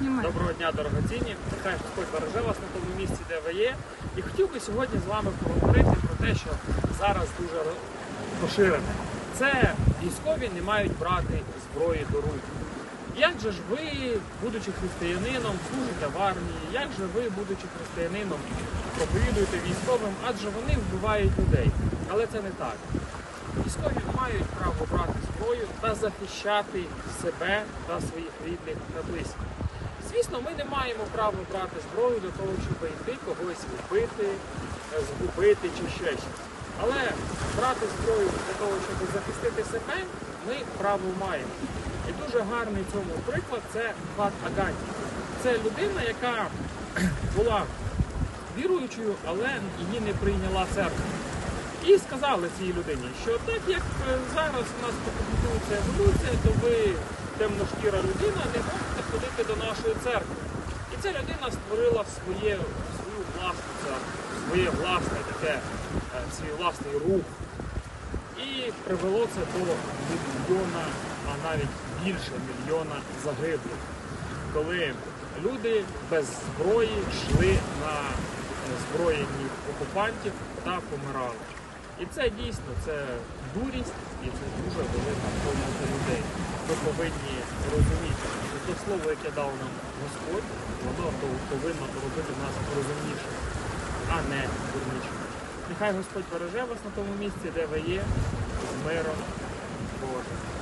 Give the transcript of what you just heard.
Доброго дня, дорогоцінні. Нехай Господь береже вас на тому місці, де ви є. І хотів би сьогодні з вами поговорити про те, що зараз дуже поширене. Це військові не мають брати зброї до рук. Як же ж ви, будучи християнином, служите в армії, як же ви, будучи християнином, проповідуєте військовим, адже вони вбивають людей. Але це не так. Військові мають право брати зброю та захищати себе та своїх рідних та близьких. Звісно, ми не маємо права брати зброю для того, щоб йти когось вбити, е, згубити чи ще щось. Але брати зброю для того, щоб захистити себе, ми право маємо. І дуже гарний цьому приклад це Фат Агаті. Це людина, яка була віруючою, але її не прийняла церква. І сказали цій людині, що так як е, зараз у нас пропагандується еволюція, то ви темношкіра людина не можете ходити до нашої церкви. І ця людина створила своє, свою власну церкву, своє власне таке, е, свій власний рух. І привело це до мільйона, а навіть більше мільйона загиблих, коли люди без зброї йшли на е, окупантів та помирали. І це дійсно це дурість і це дуже велика помилка людей. Ми повинні розуміти, слово, яке дав нам Господь, воно повинно робити нас розумніше, а не дурніше. Нехай Господь береже вас на тому місці, де ви є, з миром Божим.